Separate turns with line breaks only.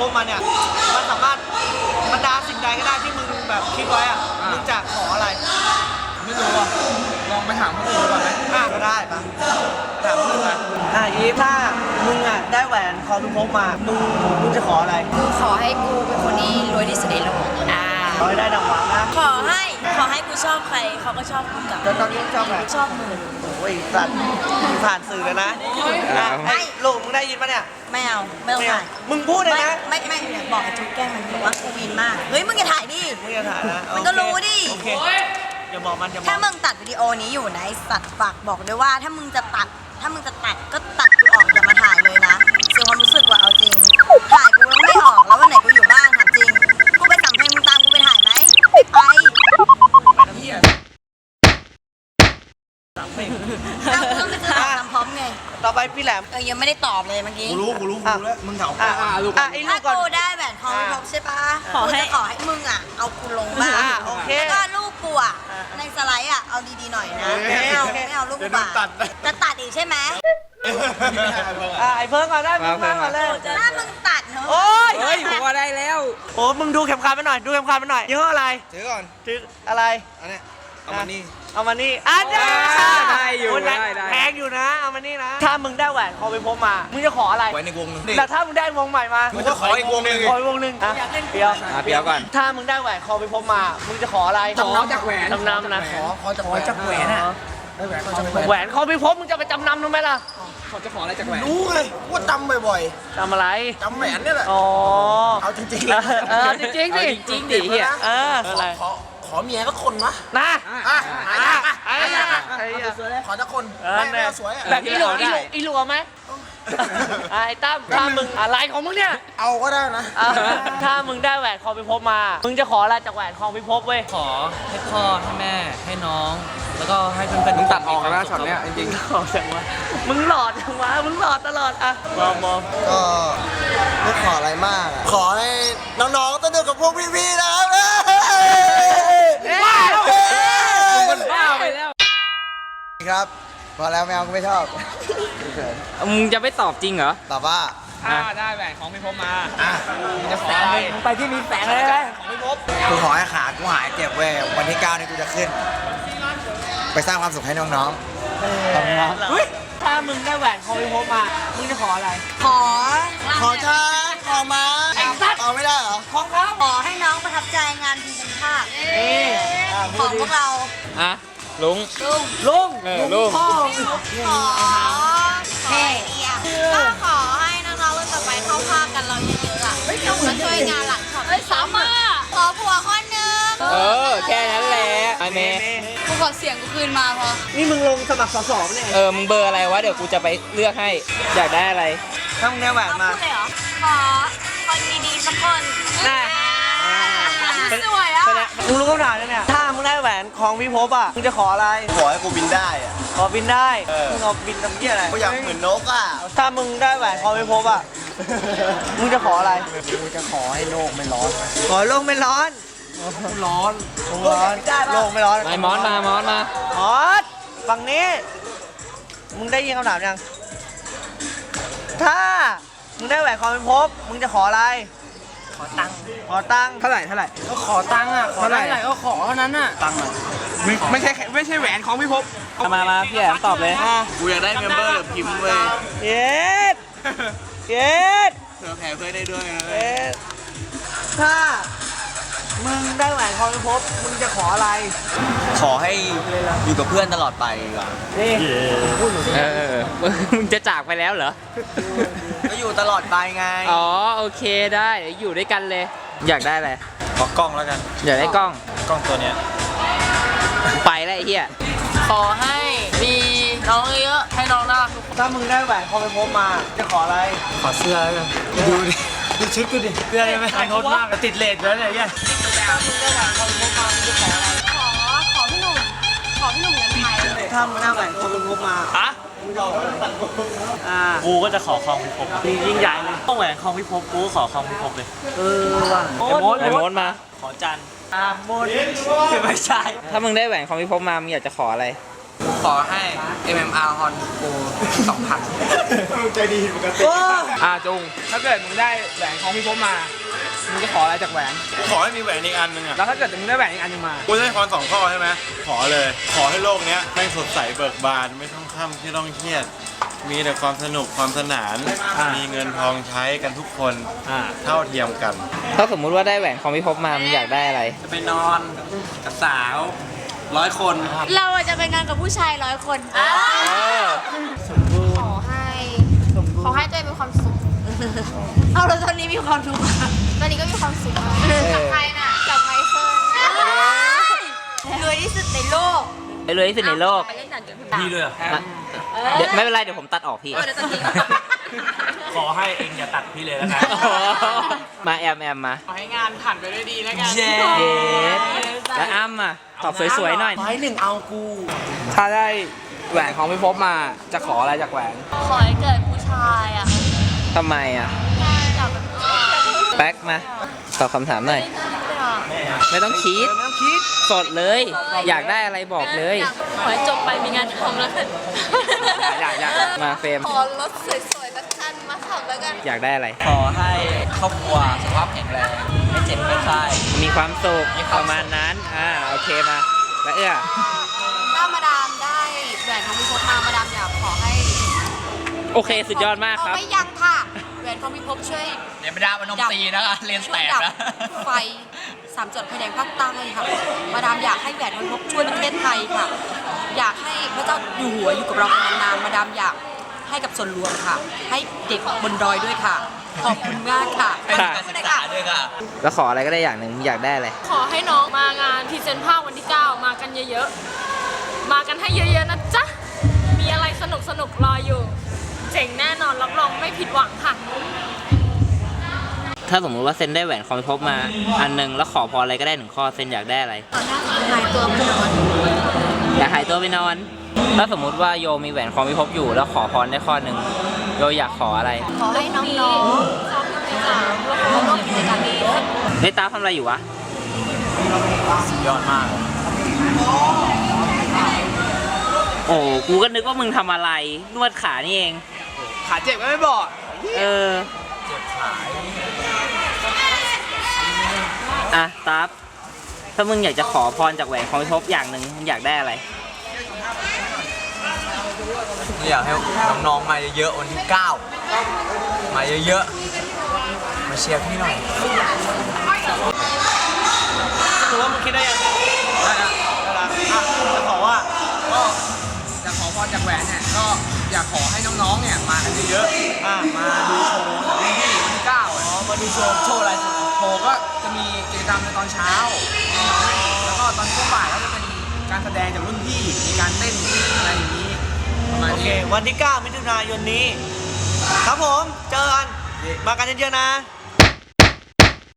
ภพมาเนี่ยมันสามารถบรรดาสิ่งใดก็ได้ที่มึงแบบคิดไว้อะ
อ่ามึ
มึงจะขออะไร
ไม่รู้อะลองไปถามคนอื่นก่อนไหม
อะก็ได้ปะถามมึงอะอะอีฟถ้ามึงอะได้แหวนคอพิภพมามึงมึงจะขออะไร
กูขอให้กูเป็นคนที่รวยที่สุดในโลกอ่า
ขอให้ได้ดังหวังนะ
ขอให้ ขอให้กูชอบใครเขาก็ชอบกูกลับ
แล้วตอนนี้มึงชอบอะไร
ชอบมึง
โอ้ยสัตว์มึงผ่านสื่อเลยนะอะไอ้ลูกมึงได้ยินปะเนี่ย
ไม่เอาไม่ต้อง
ไม่เอา
ถ่าย
มึงพูดเลย
ไม่
นะ
ไม่ไม่เนี่ยบอกไอ้ทุกแกล้งมันบอกว่ากูวินมาก เฮ้ยมึงอย่าถ่ายดิ
มึงอย่าถ่ายนะ
มันก็
โอเค
รู้ดิ
โอเคอย่าบอกมันอย่าบอก
ถ้ามึงตัดวิดีโอนี้อยู่นะไอสัตว์ฝากบอกด้วยว่า ถ้ามึงจะตัด ถ้ามึงจะตัดก็ตัดกูออก พี่
แหลม
เออยังไม่ได้ตอบเลยเมื่อกี้
กูรู้กูรู้กูรู้แล้วมึงถาม
อะ
อ่าลูก
อะไอ้ลู
ถ้าก
ก่อน
กูได้แหวนทองไม่ครบใช่ปะ
ขอ
กู
ให้
จะขอให้มึงอะ เอากูลงบ้าง
อะโอเค
แล้วก็ลูกกูอะ
อะ
ในสไลด์อะ เอาดีๆหน่อยนะ
โอเค
ไม่เอา
โอเค
ไม่เอาลูก
เดี๋
กู
ยวโด
บาน
ตัดนะ
จะตัดอีกใช่ไหม
อะไอ้เพิ่งก่อนได้
มา
เพิ่งก่อนเลย
ถ้ามึงตัดเนอะ
โอ้ย
เฮ้ยผมว่าได้แล้ว
โอ้มึงดูเข็มขัดไปหน่อย ดูเข็มขัดไปหน่อยยี่ห้ออะไร
ถือก่อน
ถืออะไร
อันเนี้ย เอามานี่
เอามานี่อะได้
ได้อยู่
โแรง
ได้ได้
แพงอยู่นะ เอามานี่นะ ถ้ามึงได้แหวนคอไปพบมา มึงจะขออะไร
ไว้ในวงหนึง
แต่ถ้ามึงได้วงใหม่มา
กูจะขออีกวงหนึง
ขออีกวงหนึ่งอะเปียว
อะเปียวก่อน
ถ้ามึงได้แหวนคอไปพบมา มึงจะขออะไร
ขอจากแหวน
จำนำนะ
ขอขอจากแหวนจากแหวน
ได้แหวนขอจากแหวน
แหวนคอไปพบมึงจะไปจำนำทำไมล่ะ
เขาจะขออะไรจากแหวน
รู้ไงว่าจำบ่อย
จำอะไร
ๆจำแหวนเนี่ยแหละ
อ๋อ
เอาจริง
เออเออจริงๆดิ
จริงๆดิเฮีย
เอออะไร
ขอขอ เมียสักคนวะ
นะ
อะ
อะ
อะ
ไอ้
อะ
เนี่ย
อะ
ไอ้เนี่ย
ขอสักคน
เออ
ไม่ไม่
เนี่ย
เอาสวยอะ
แบบอีหลัว
เอาได้
อีหลัวอีหลัวไหมอะไอ้ตั้มถ้ามึงอะไรของมึงเนี่ย
เอาก็ได้นะ
อะถ้ามึงได้แหวนคองพิภพมา มึงจะขออะไรจากแหวนคองพิภพเว้ย
ขอให้พ่อให้แม่ให้น้อง แล้วก็ให้เพื่อนๆ
มึ
ทุ
ง
กค
ตัดออกแล้วช็อตเนี้ยจริง
หล่อจังวะ มึงหลอดจังวะ มึงหลอดตลอดอะมองมอง
ก็ไม่ขออะไรมากอะขอให้น้องๆสนุกกับพวกพี่ๆนะครับเอ้ย
ว้าว
เอ้ย
ๆมันบ้าไปแล้ว
ครับ พอแล้วแมวกูไม่ชอบ
มึงจะไม่ตอบจริงเหรอ
ตอบว่า
ถ้าได้แหวนของพี่พมมา
อะ
มึงจะขออะไร
มึงไปที่มีแสงเลยไหม
กูขอให้ขากูหายเจ็บเว้ยวันที่9นี่กูจะขึ้น ไปสร้างความสุขให้น้อง
ขอบคุณครับเฮ้ยถ้ามึงได้แหวนคองพิภพมา มึงจะขออะไร
ขอ
ๆขอช้างขอม้า
ไอ้สัตว์
เอาไม่ได้เหรอ
ของเขา
ขอให้น้องประทับใจงานพิมพ์เป็นภาพ
นี่อะ
ข
พู
อ
ด
ง
ดิ
พวกเรา
อะ ลุง
ลุง
ลุง
เออลุง
พ่อ
ขอเฮ้ก็ขอให้น้องๆรุ่นต่อไปเข้าภาคกันเราเยอะๆอะต้องมาช่วยงานหลังช็อตเฮ้ยสามารถขอผัวคนหนึง
เออ แค่นั้นแหละไอเมย์
กูขอเสียงกูคืนมาพอ
นี่มึงลงสมัครสสเนี่ย
เออ มึงเบอร์อะไรวะ เดี๋ยวกูจะไปเลือกให้ อยากได้อะไร
ถ้ามึงได้แหวน
เอา
มา
พูดเลยเหรอขอคนดีๆสักคน
น่ะ
สวยอะ
มึงรู้คำถามแล้วเนี่ย ถ้ามึงได้แหวนของพิภพอะ มึงจะขออะไร
ขอให้กูบินได้อะ
ขอบินได้
เออ
มึงเอาบินทำเหี้ยอะไร
กูอยากเหมือนนกอะ
ถ้ามึงได้แหวนของพิภพอะ มึงจะขออะไร
กูจะขอให้โลกไม่ร้อน
ขอโลกไม่ร้อน ร้อนร้อน โลกไม่ร้อน
ไอมอสมามอสมา
มอสฝั่งนี้ มึงได้ยินคำถามยัง ถ้า มึงได้แหวนของพิภพมึงจะขออะไร ขอตังค์ขอตังค์
เท่าไหร่เท่าไหร่
ก็ขอตังค์อะ ขอได้
เท่าไหร่
เท่าไหร่ก็ขอเท่านั้นอะ ตังค์อะ
ไม่ใช่ไม่ใช่แหวนของพี่พบ
มา มาพี่แอมตอบเลย
กูอยากได้เมมเบอร์พิมพ์เว้ย
เย็ดเย็ด
เผื่อแผ่เพื่อนได้ด้วยนะ
เย็ดถ้า มึงได้แหวนของพิภพมึงจะขออะไร
ขอให้อยู่กับเพื่อนตลอดไปดีกว่า
นี่
เออ มึงจะจากไปแล้วเหรอ
ก็อยู่ตลอดไปไง
อ๋อ โอเคได้เดี๋ยวอยู่ด้วยกันเลย อยากได้อะไร
ขอกล้องแล้วกัน
อยากได้กล้อง
กล้องตัวเนี้ย
ไปแล้วไอ้เหี้ย
ขอให้มีน้องเยอะๆให้น้องน่ารักทุกคน
ถ้ามึงได้แหวนของพิภพมา จะขออะไร
ขอเสื้อแล้วกัน
ดูดิ ดูชุดกูดิ
เสื้อยังไม่ทันทดมากติดเลทแล้วเนี่
ย
ถ้ามึงได้แหวนของพิภพมา
ฮะ
อ่า
กูก็จะขอคลองพิภพ
นี่ยิ่งใหญ่เลย
ต้องแหวนคลองพิภพกูก็ขอคลองพิภพเลย
เออว่ะ
ไอ้มด
ไอ้มดมา
ขอจันทร์
อ่าหมด
ไม่ใช่
ถ้ามึงได้แหวนของพี่พบมา มึงอยากจะขออะไร ขอให้ MMR Hon Pro 2000
ใจดีปกติ
อ่าจุง ถ้าเกิดมึงได้แหวนของพี่พบมา มึงจะขออะไรจากแหวน
ขอให้มีแหวนอีกอันหนึงอะ
แล้วถ้าเกิดมึงได้แหวนอีกอันหนึงมา
กูได้พรสองข้อใช่ไหม ขอเลย ขอให้โลกเนี้ยแม่งสดใสเบิกบาน ไม่ต้องค่ำที่ต้องเครียด มีแต่ความสนุกความสนาน
อ่ามี
มีเงินทองใช้กันทุกคน
อ่า
เท่าเทียมกัน
ถ้าสมมุติว่าได้แหวนของพี่พบมา มึงอยากได้อะไร
จะไปนอนกับสาว ร้อยคน
เราอะจะไปนอนกับผู้ชายร้อยคนขอให้ ขอให้ตัวเองมีความสุข
เอาแล้วตอนนี้มีความทุกข์
ตอนนี้ก็มีความสุขมากกับใครน่ะ กับไมเคิล
รวยที่สุดในโลก
ไปเลยที่สุดในโลก
ไปเล่นดันเดือน
พี่ด้วย
อะ เดี๋ยวไม่เป็นไรเดี๋ยวผมตัดออกพี่
ขอให้เองอย่าตัดพี่เลยแล้วกัน
มาแอมแอมมา
ขอให้งานผ่านไปด้วยดีแล้วกัน
เย็ดแล้วอ้ำอะตอบสวยๆหน่อย
ไม้หนึ่งเอากู
ถ้าได้แหวนของพี่พบมาจะขออะไรจากแหวน
ขอให้เกิดผู้ชายอะ
ทำไมอะ
อยากแบบ
แป๊กมาตอบคำถามหน่อย ไม่ต้องคิด
ไม่ต้องคิด
สดเลย อยากได้อะไรบอกเลย
ขอให้จบไปมีงานทำแล้วกัน
อยากอยาก
มาเฟรม
ขอรถสวยๆสักคันมาขับแล้วกัน
อยากได้อะไร
ขอให้ครอบครัวสุขภาพแข็งแรงไม่เจ็บไม่ไข้
มีความสุขประมาณนั้น อ่า โอเคมา แล้วเอื้อ
ถ้ามาดามได้แหวนของพี่พบมามาดามอยากขอให้
โอเค สุดยอดมากครับ
เอไม่ยังค่ะแหวนของพี่พบช่วย
เดี๋ยวไม่ได้มันนมตีนะคะเรียน
ช่
แต
วย
ก
ดับ
นะ
ไฟสามจังหวัดชายแดนภาคใต้ค่ะ มาดามอยากให้แหวนของพี่พบช่วยประเทศไทยค่ะ อยากให้พระเจ้าอยู่หัวอยู่กับเรานานๆมาดามอยากให้กับส่วนรวมค่ะ ให้เด็กบนดอยด้วยค่ะ ขอบคุณมากค่ะ
ให้มีการศึกษาด้วยค่ะ
แล้วขออะไรก็ได้อย่างหนึ่งอยากได้อะไร
ขอให้น้องมางานพรีเซนต์ภาควันที่ 9 มากันเยอะๆ มากันให้เยอะๆนะจ๊ะ มีอะไรสนุกสนุกๆรออยู่ เจ๋งแน่นอนรับรองไม่ผิดหวังค่ะ
ถ้าสมมุติว่าเซนได้แหวนของพี่พบมา อันหนึ่งแล้วขอพรอะไรก็ได้หนึ่งข้อเซนอยากได้อะไร
หายตัวไปนอน
อยากหายตัวไปนอน ถ้าสมมุติว่าโยมีแหวนของพี่พบอยู่แล้วขอพรได้ข้อหนึ่งโยอยากขออะไร
ขอให้น้องๆซ้อมยูนิสามแล้วก็ร่วมกิจกรรมนี้
เฮ้ยตาทำอะไรอยู่วะ
สุดยอดมาก
โอ้กูก็นึกว่ามึงทำอะไร นวดขานี่เอง
ขาเจ็บก็ไม่บอก
เอออะตับ ถ้ามึงอยากจะขอพรจากแหวนของพี่พบอย่างหนึ่งมึงอยากได้อะไร
อยากให้น้องๆมาเยอะๆวันที่ 9 มาเยอะๆ มาเชียร์พี่หน่อย
สรุปว่ามึงคิดได้ยังได้แล้วได้แล้วอะจะขอว่า
ก็จะขอพรจากแหวนเนี่ยก็อยากขอให้น้องๆเนี่ยมากันเยอะ
อะ
ๆมาดูโชว์ของรุ่นพี่วันที่เก้าอะ
มาดูโชว์โชว์อะไรโชว์
โชว์ก็จะมีกิจกรรมในตอนเช้า แล้วก็ตอนช่วงบ่ายก็จะเป็นการแสดงจากรุ่นพี่ มีการเต้นอะไรอย่างนี้ประมาณ
โอเค
นี้
วันที่ 9 มิถุนายนนี้ ครับผม เจอกัน มากันเยอะๆนะ